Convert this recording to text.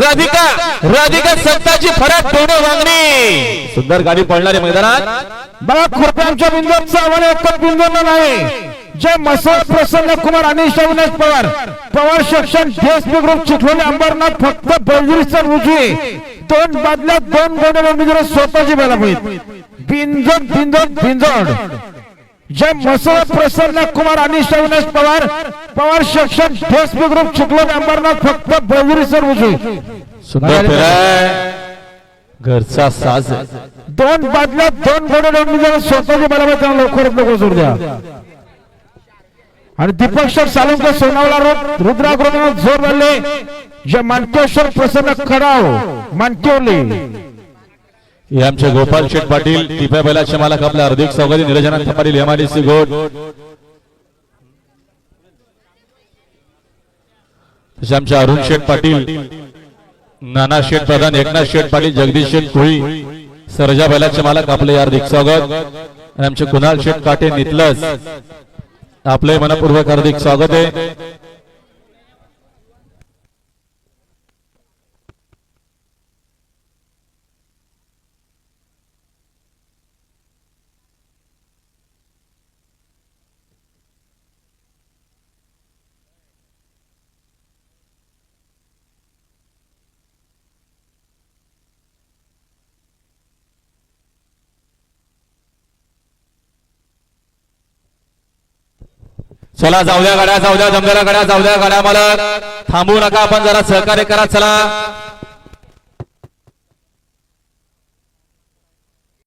राधिका राधिका सत्ताची फरक ठेवणे मागणी सुंदर गाडी पडणारे मैदानात. बघा कृपया आमच्या आव्हान आम्हाला एकच बिंदूंना नाही. जय मसळ प्रसन्न कुमार अनिश अविनाश पवार. पवार शिक्षण डीएसपी ग्रुप चिखलोली अंबरनाथ फक्त बळजुरीचा रुजवी दोन बादल्यात दोन गोडे स्वतःची स्वतःची बलापैत बिंजोड बिंजोड बिंजोड. जय मसळ प्रसन्न कुमार अनिश अविनाश पवार पवार. शिक्षण डीएसपी ग्रुप चिखलोली अंबरनाथ फक्त सुंदर फेराय घरचा साज. दोन बादल्यात दोन गोडे उमेदवार स्वतःची बलापैत त्यांना लवकरात लवकर जोड द्या. आणि Deepak sir Salunkar Sonawala road Rudra group जोर झाले जे मानकेश्वर प्रसन्न खडाव मानकेवली. हे आमचे गोपाल शेठ पाटील टिप्या बैलाचे मालक आपल्या हार्दिक स्वागत निरजनाथ पाटील एमआयडीसी गोट तसे आमचे अरुण शेठ पाटील नाना शेठ प्रधान एकनाथ शेठ पाटील जगदीश शेठ कोळी सरजा बैलाचे मालक आपले हार्दिक स्वागत. आणि आमचे कुणाल शेठ काटे नितलस आपले मनपूर्वक हार्दिक स्वागत आहे. चला जाऊ द्या गाड्या जाऊ द्या जमलेल्या गाड्या जाऊ द्या गाड्या मला थांबू नका आपण जरा सहकार्य करा चला.